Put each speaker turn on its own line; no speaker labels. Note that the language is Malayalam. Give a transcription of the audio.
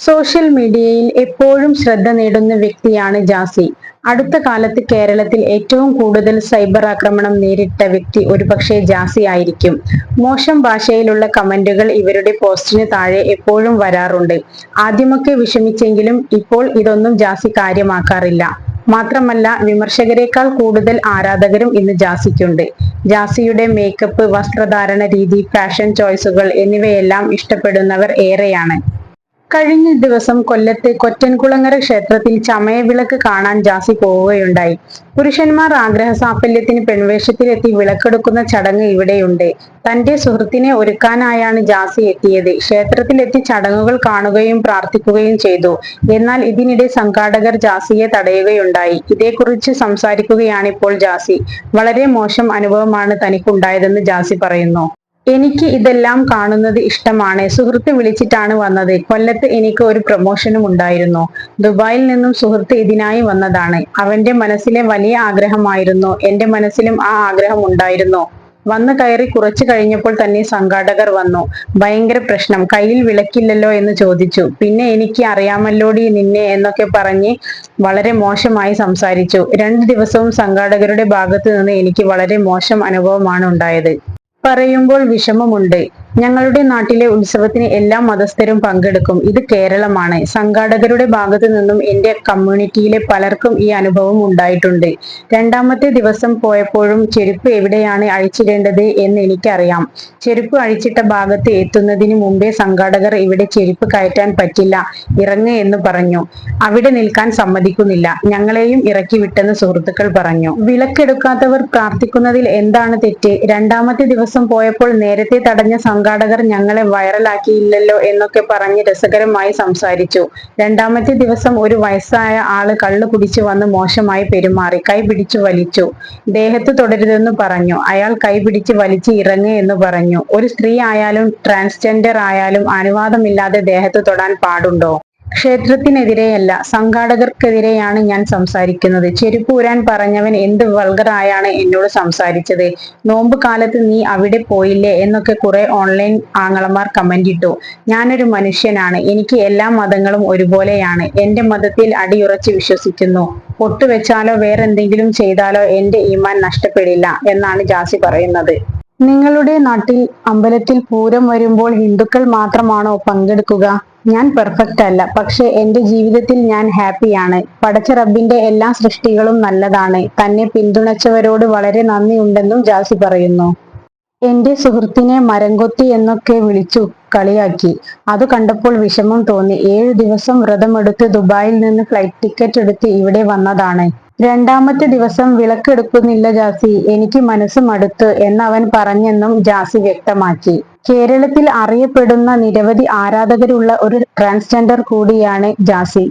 സോഷ്യൽ മീഡിയയിൽ എപ്പോഴും ശ്രദ്ധ നേടുന്ന വ്യക്തിയാണ് ജാസി. അടുത്ത കാലത്ത് കേരളത്തിൽ ഏറ്റവും കൂടുതൽ സൈബർ ആക്രമണം നേരിട്ട വ്യക്തി ഒരുപക്ഷെ ജാസി ആയിരിക്കും. മോശം ഭാഷയിലുള്ള കമന്റുകൾ ഇവരുടെ പോസ്റ്റിന് താഴെ എപ്പോഴും വരാറുണ്ട്. ആദ്യമൊക്കെ വിഷമിച്ചെങ്കിലും ഇപ്പോൾ ഇതൊന്നും ജാസി കാര്യമാക്കാറില്ല. മാത്രമല്ല വിമർശകരെക്കാൾ കൂടുതൽ ആരാധകരും ഇന്ന് ജാസിക്കുണ്ട്. ജാസിയുടെ മേക്കപ്പ് വസ്ത്രധാരണ രീതി ഫാഷൻ ചോയ്സുകൾ എന്നിവയെല്ലാം ഇഷ്ടപ്പെടുന്നവർ ഏറെയാണ്. കഴിഞ്ഞ ദിവസം കൊല്ലത്തെ കൊറ്റൻകുളങ്ങര ക്ഷേത്രത്തിൽ ചമയവിളക്ക് കാണാൻ ജാസി പോവുകയുണ്ടായി. പുരുഷന്മാർ ആഗ്രഹ സാഫല്യത്തിന് പെൺവേഷത്തിലെത്തി വിളക്കെടുക്കുന്ന ചടങ്ങ് ഇവിടെയുണ്ട്. തന്റെ സുഹൃത്തിനെ ഒരുക്കാനായാണ് ജാസി എത്തിയത്. ക്ഷേത്രത്തിലെത്തി ചടങ്ങുകൾ കാണുകയും പ്രാർത്ഥിക്കുകയും ചെയ്തു. എന്നാൽ ഇതിനിടെ സംഘാടകർ ജാസിയെ തടയുകയുണ്ടായി. ഇതേക്കുറിച്ച് സംസാരിക്കുകയാണിപ്പോൾ ജാസി. വളരെ മോശം അനുഭവമാണ് തനിക്കുണ്ടായതെന്ന് ജാസി പറയുന്നു. എനിക്ക് ഇതെല്ലാം കാണുന്നത് ഇഷ്ടമാണ്. സുഹൃത്ത് വിളിച്ചിട്ടാണ് വന്നത്. കൊല്ലത്ത് എനിക്ക് ഒരു പ്രൊമോഷനും ഉണ്ടായിരുന്നു. ദുബായിൽ നിന്നും സുഹൃത്ത് ഇതിനായി വന്നതാണ്. അവന്റെ മനസ്സിലെ വലിയ ആഗ്രഹമായിരുന്നു. എന്റെ മനസ്സിലും ആ ആഗ്രഹം ഉണ്ടായിരുന്നു. വന്നു കയറി കുറച്ചു കഴിഞ്ഞപ്പോൾ തന്നെ സംഘാടകർ വന്നു. ഭയങ്കര പ്രശ്നം. കയ്യിൽ വിളക്കില്ലല്ലോ എന്ന് ചോദിച്ചു. പിന്നെ എനിക്ക് അറിയാമല്ലോടി നിന്നെ എന്നൊക്കെ പറഞ്ഞ് വളരെ മോശമായി സംസാരിച്ചു. രണ്ടു ദിവസവും സംഘാടകരുടെ ഭാഗത്തു നിന്ന് എനിക്ക് വളരെ മോശം അനുഭവമാണ് ഉണ്ടായത്. പറയുമ്പോൾ വിഷമമുണ്ട്. ഞങ്ങളുടെ നാട്ടിലെ ഉത്സവത്തിന് എല്ലാ മതസ്ഥരും പങ്കെടുക്കും. ഇത് കേരളമാണ്. സംഘാടകരുടെ ഭാഗത്തു നിന്നും എന്റെ കമ്മ്യൂണിറ്റിയിലെ പലർക്കും ഈ അനുഭവം ഉണ്ടായിട്ടുണ്ട്. രണ്ടാമത്തെ ദിവസം പോയപ്പോഴും ചെരുപ്പ് എവിടെയാണ് അഴിച്ചിടേണ്ടത് എന്ന് എനിക്കറിയാം. ചെരുപ്പ് അഴിച്ചിട്ട ഭാഗത്ത് എത്തുന്നതിന് മുമ്പേ സംഘാടകർ ഇവിടെ ചെരുപ്പ് കയറ്റാൻ പറ്റില്ല ഇറങ്ങ് എന്ന് പറഞ്ഞു. അവിടെ നിൽക്കാൻ സമ്മതിക്കുന്നില്ല. ഞങ്ങളെയും ഇറക്കി വിട്ടെന്ന് സുഹൃത്തുക്കൾ പറഞ്ഞു. വിളക്കെടുക്കാത്തവർ പ്രാർത്ഥിക്കുന്നതിൽ എന്താണ് തെറ്റ്? രണ്ടാമത്തെ ദിവസം പോയപ്പോൾ നേരത്തെ തടഞ്ഞ സംഘാടകർ ഞങ്ങളെ വൈറലാക്കിയില്ലല്ലോ എന്നൊക്കെ പറഞ്ഞ് രസകരമായി സംസാരിച്ചു. രണ്ടാമത്തെ ദിവസം ഒരു വയസ്സായ ആൾ കള്ളു കുടിച്ചു വന്ന് മോശമായി പെരുമാറി. കൈ പിടിച്ചു വലിച്ചു. ദേഹത്ത് തുടരുതെന്ന് പറഞ്ഞു. അയാൾ കൈ പിടിച്ച് വലിച്ച് ഇറങ്ങ് എന്ന് പറഞ്ഞു. ഒരു സ്ത്രീ ആയാലും ട്രാൻസ്ജെൻഡർ ആയാലും അനുവാദമില്ലാതെ ദേഹത്ത് തൊടാൻ പാടുണ്ടോ? ക്ഷേത്രത്തിനെതിരെയല്ല സംഘാടകർക്കെതിരെയാണ് ഞാൻ സംസാരിക്കുന്നത്. ചെരുപ്പൂരാൻ പറഞ്ഞവൻ എന്ത് വൾഗറായാണ് എന്നോട് സംസാരിച്ചത്. നോമ്പ് കാലത്ത് നീ അവിടെ പോയില്ലേ എന്നൊക്കെ കുറെ ഓൺലൈൻ ആങ്ങളമാർ കമന്റ് ഇട്ടു. ഞാനൊരു മനുഷ്യനാണ് എനിക്ക് എല്ലാ മതങ്ങളും ഒരുപോലെയാണ്. എന്റെ മതത്തിൽ അടിയുറച്ച് വിശ്വസിക്കുന്നു. പൊട്ടുവെച്ചാലോ വേറെന്തെങ്കിലും ചെയ്താലോ എന്റെ ഈമാൻ നഷ്ടപ്പെടില്ല എന്നാണ് ജാസി പറയുന്നത്. നിങ്ങളുടെ നാട്ടിൽ അമ്പലത്തിൽ പൂരം വരുമ്പോൾ ഹിന്ദുക്കൾ മാത്രമാണോ പങ്കെടുക്കുക? ഞാൻ പെർഫെക്റ്റ് അല്ല. പക്ഷെ എന്റെ ജീവിതത്തിൽ ഞാൻ ഹാപ്പിയാണ് പടച്ച റബ്ബിന്റെ എല്ലാ സൃഷ്ടികളും നല്ലതാണ്. തന്നെ പിന്തുണച്ചവരോട് വളരെ നന്ദിയുണ്ടെന്നും ജാസി പറയുന്നു. എന്റെ സുഹൃത്തിനെ മരംകൊത്തി എന്നൊക്കെ വിളിച്ചു കളിയാക്കി. അത് കണ്ടപ്പോൾ വിഷമം തോന്നി. ഏഴു ദിവസം വ്രതമെടുത്ത് ദുബായിൽ നിന്ന് ഫ്ലൈറ്റ് ടിക്കറ്റ് എടുത്ത് ഇവിടെ വന്നതാണ്. രണ്ടാമത്തെ ദിവസം വിളക്കെടുക്കുന്നില്ല ജാസി. എനിക്ക് മനസ്സ് മടുത്തു എന്നവൻ പറഞ്ഞെന്നും ജാസി വ്യക്തമാക്കി. കേരളത്തിൽ അറിയപ്പെടുന്ന നിരവധി ആരാധകരുള്ള ഒരു ട്രാൻസ്ജെൻഡർ കൂടിയാണ് ജാസി.